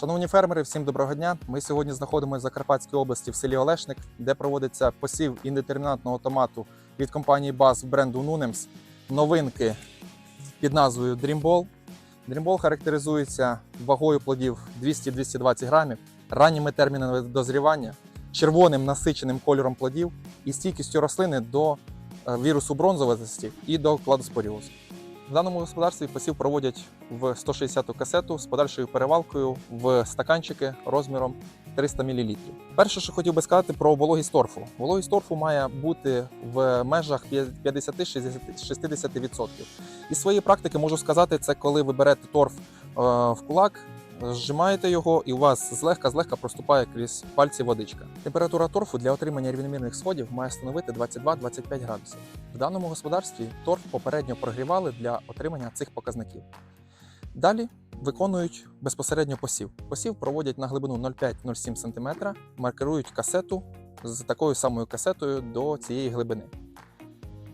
Шановні фермери, всім доброго дня. Ми сьогодні знаходимося в Закарпатській області в селі Олешник, де проводиться посів індетермінатного томату від компанії BAS бренду Nunems. Новинки під назвою Dreamball. Dreamball характеризується вагою плодів 200-220 грамів, ранніми термінами дозрівання, червоним насиченим кольором плодів і стійкістю рослини до е, вірусу бронзовості і до кладоспоріозу. В даному господарстві посів проводять в 160 касету з подальшою перевалкою в стаканчики розміром 300 мл. Перше, що хотів би сказати про вологість торфу. Вологість торфу має бути в межах 50-60%. Із своєї практики можу сказати, це коли ви берете торф е, в кулак, зжимаєте його, і у вас злегка-злегка проступає крізь пальці водичка. Температура торфу для отримання рівномірних сходів має становити 22-25 градусів. В даному господарстві торф попередньо прогрівали для отримання цих показників. Далі виконують безпосередньо посів. Посів проводять на глибину 0,5-0,7 см, маркирують касету з такою самою касетою до цієї глибини.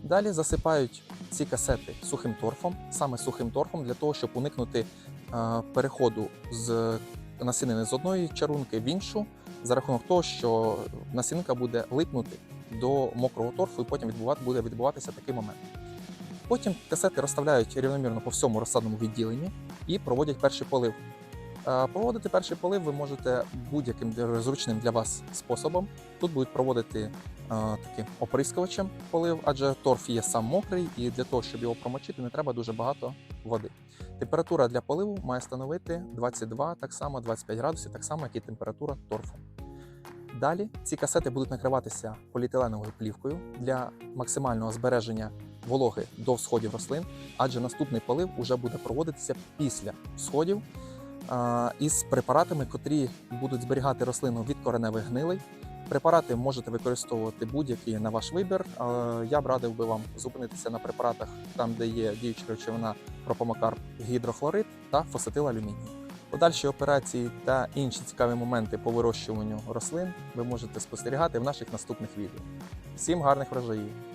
Далі засипають ці касети сухим торфом, саме сухим торфом, для того, щоб уникнути переходу з насінини з одної чарунки в іншу, за рахунок того, що насінинка буде липнути до мокрого торфу, і потім відбувати, буде відбуватися такий момент. Потім касети розставляють рівномірно по всьому розсадному відділенні і проводять перший полив. Е, Проводити перший полив ви можете будь-яким зручним для вас способом. Тут будуть проводити е, таким оприскувачем полив, адже торф є сам мокрий, і для того, щоб його промочити, не треба дуже багато води. Температура для поливу має становити 22, так само 25 градусів, так само, як і температура торфу. Далі ці касети будуть накриватися поліетиленовою плівкою для максимального збереження вологи до всходів рослин, адже наступний полив вже буде проводитися після всходів із препаратами, котрі будуть зберігати рослину від кореневих гнилей. Препарати можете використовувати будь-які на ваш вибір. Я б радив би вам зупинитися на препаратах, там де є діюча речовина пропомокарп, гідрохлорид та фосетил алюміній. Подальші операції та інші цікаві моменти по вирощуванню рослин ви можете спостерігати в наших наступних відео. Всім гарних врожаїв!